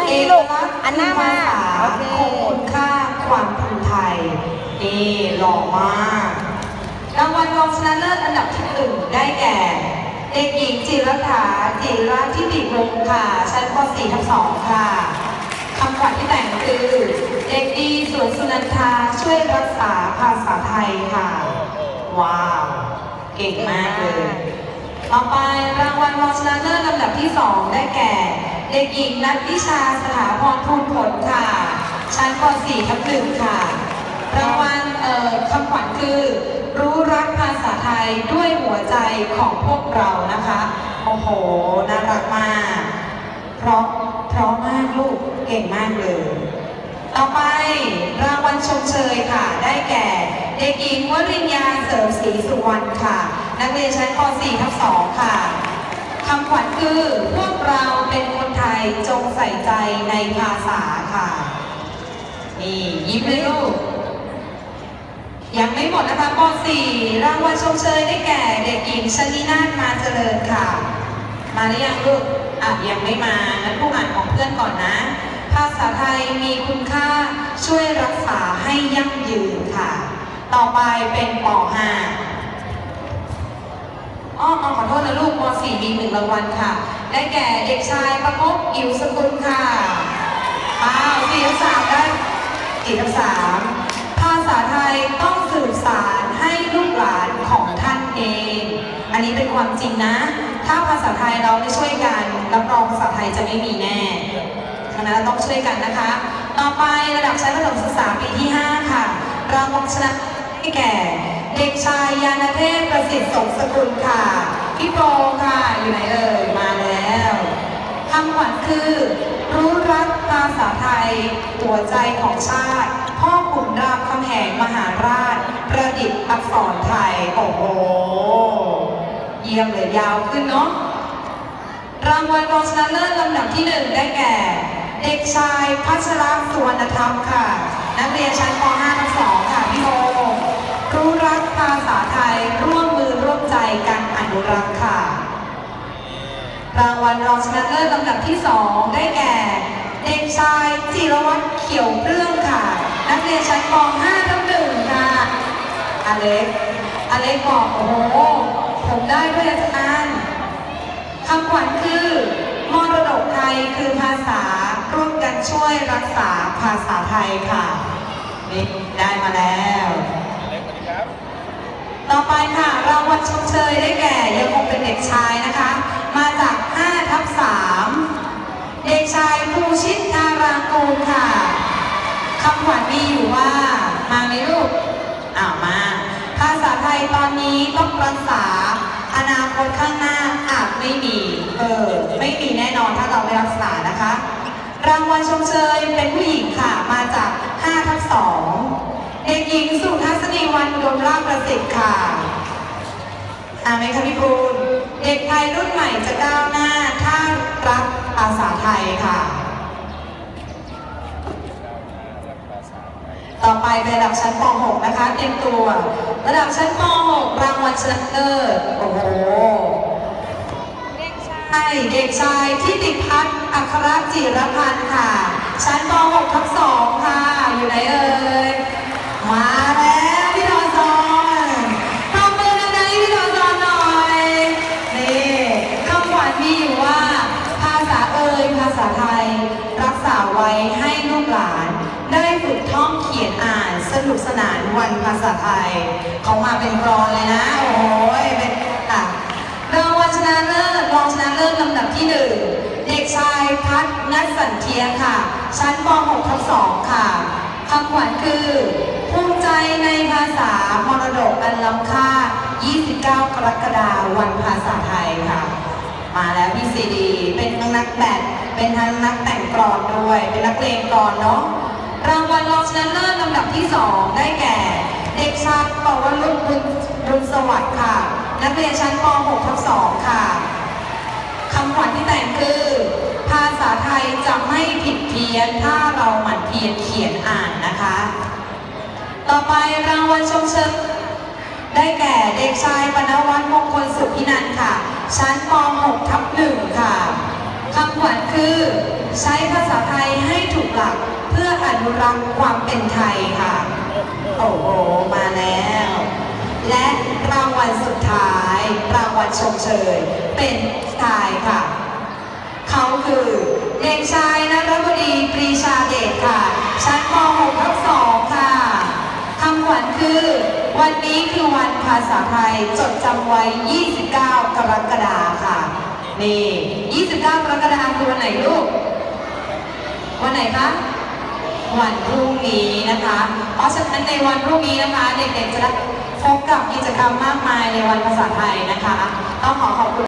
างเอนี้ลูกลักษณ์อันหน้ามาโอเคคงคุณค่าความเป็นไทยนี่หล่อมากรางวัลรองชนะเลิศอันดับที่หนึ่งได้แก่เด็กหญิงจิรฐาจิราทิติวงศ์ค่ะ ชั้นป .4 ทับ2ค่ะคำขวัญที่แต่งคือ เด็กดีสวนสุนันทาช่วยรักษาภาษาไทยค่ะ ว้าว เก่งมากเลย ต่อไปรางวัลรองชนะเลิศลำดับที่ 2 ได้แก่ เด็กหญิงนัทวิชาสถาพรภูมิผลค่ะ ชั้นป .4 ทับ1ค่ะ รางวัลคำขวัญคือ รู้รักภาษาไทยด้วยหัวใจของพวกเรานะคะ โอ้โห น่ารักมาก เพราะเพราะมากลูก เก่งมากเลย ต่อไปรางวัลชมเชยค่ะ ได้แก่ เด็กหญิงวริญญาเสริมศรีสุวรรณค่ะ นักเรียนชั้นป .4 ทับ2ค่ะคำขวัญคือพวกเราเป็นคนไทยจงใส่ใจในภาษาค่ะ นี่ยิ้มเลยลูก ยังไม่หมดนะคะป .4 รางวัลชมเชยได้แก่เด็กหญิงชนินาถมาเจริญค่ะ มาหรือยังลูกอะยังไม่มางั้นผู้อ่านของเพื่อนก่อนนะ ภาษาไทยมีคุณค่าช่วยรักษาให้ยั่งยืนค่ะ ต่อไปเป็นป .5 อ้อขอโทษนะลูกม .4 มีหนึ่งรางวัลค่ะ ได้แก่เด็กชายประพบอิ๋วสกุลค่ะอ้าวสี่ทับสามได้สี่ทับสามภาษาไทยต้องสื่อสารให้ลูกหลานของท่านเอง อันนี้เป็นความจริงนะ ถ้าภาษาไทยเราไม่ช่วยกันรับรองภาษาไทยจะไม่มีแน่ฉะนั้นเราต้องช่วยกันนะคะ ต่อไประดับชั้นประถมศึกษาปีที่ 5 ค่ะรางวัลชนะให้แก่ เด็กชายยานเทพประสิทธิ์สมสกุลค่ะ พี่โปรค่ะ อยู่ไหนเอ่ย มาแล้ว คือ รู้รักภาษาไทย หัวใจของชาติ พ่อขุนรามคำแหงมหาราช ประดิษฐ์อักษรไทย โอ้โห เยี่ยมเลยยาวขึ้นเนาะ รางวัลรองชนะเลิศลำดับที่หนึ่งได้แก่ เด็กชายพัชรสุวรรณธรรมค่ะ นักเรียนชั้นป .5 ทับ2ค่ะพี่โมรู้รักภาษาไทยร่วมมือร่วมใจกันอนุรักษ์ค่ะ รางวัลรองชนะเลิศลำดับที่ 2 ได้แก่ เด็กชายจิรวัตรเขียวเรื่องค่ะ นักเรียนชั้นป .5 ทับ1ค่ะอเล็กอเล็กบอกโอ้โห ผมได้ด้วยอาจารย์คำขวัญคือมรดกไทยคือภาษาร่วมกันช่วยรักษาภาษาไทยค่ะนี่ได้มาแล้วต่อไปค่ะรางวัลชมเชยได้แก่ยังคงเป็นเด็กชายนะคะ มาจาก 5 ทับ 3 เด็กชายภูชิตธารากูลค่ะคำขวัญมีอยู่ว่า มาไหมลูกอ้าวมา ภาษาไทยตอนนี้ต้องรักษา อนาคตข้างหน้าอาจไม่มี เออ ไม่มีแน่นอนถ้าเราไม่รักษานะคะ รางวัลชมเชยเป็นผู้หญิงค่ะ มาจาก 5 ทับ 2 เด็กหญิงสุทัศนีวันอุดมราชประสิทธิ์ค่ะอ่าไหมคะพี่ปูน เด็กไทยรุ่นใหม่จะก้าวหน้าถ้ารักภาษาไทยค่ะ ต่อไปเป็นระดับชั้นป .6 นะคะเตรียมตัว ระดับชั้นป .6 รางวัลชนะเลิศโอ้โหเด็กชายเด็กชายทิติพัฒน์อัครจิรพันธ์ค่ะ ชั้นป .6 ทับ2ค่ะ อยู่ไหนเอ่ย มาแล้ว สนุกสนานวันภาษาไทยเขามาเป็นกรอนเลยนะ โอ้ยเป็นค่ะรางวัลชนะเลิศรองชนะเลิศลำดับที่หนึ่งเด็กชายพัฒนัทสันเทียค่ะ ชั้นป .6 ทับ2ค่ะคำขวัญคือภูมิใจในภาษามรดกอันล้ำค่า 29 กรกฎาคมวันภาษาไทยค่ะ มาแล้วพี่ซีดี เป็นทั้งนักแบดเป็นทั้งนักแต่งกรอนด้วย เป็นนักเลงกรอนเนาะ รางวัลรองชนะเลิศลำดับที่ 2 ได้แก่ เด็กชายปวรุษบุญบุญสวัสดิ์ค่ะ นักเรียนชั้นป .6 ทับ2ค่ะคำขวัญที่แต่งคือ ภาษาไทยจะไม่ผิดเพี้ยนถ้าเราหมั่นเพียรเขียนอ่านนะคะ ต่อไปรางวัลชมเชยได้แก่เด็กชายปนวัฒน์มงคลสุขพินันค่ะ ชั้นป .6 ทับ1ค่ะคำขวัญคือ ใช้ภาษาไทยให้ถูกหลักเพื่ออนุรักษ์ความเป็นไทยค่ะ โอ้โห มาแล้ว และรางวัลสุดท้าย รางวัลชมเชย เป็นชายค่ะ เขาคือเด็กชายนรบดีปรีชาเดชค่ะ ชั้นม .6 ทับ2ค่ะคำขวัญคือ วันนี้คือวันภาษาไทย จดจำไว้ 29 กรกฎาคมค่ะ นี่ 29 กรกฎาคมคือวันไหนลูก วันไหนคะวันพรุ่งนี้นะคะ เพราะฉะนั้นในวันพรุ่งนี้นะคะ เด็กๆจะได้พบกับกิจกรรมมากมายในวันภาษาไทยนะคะ ต้องขอขอบคุณ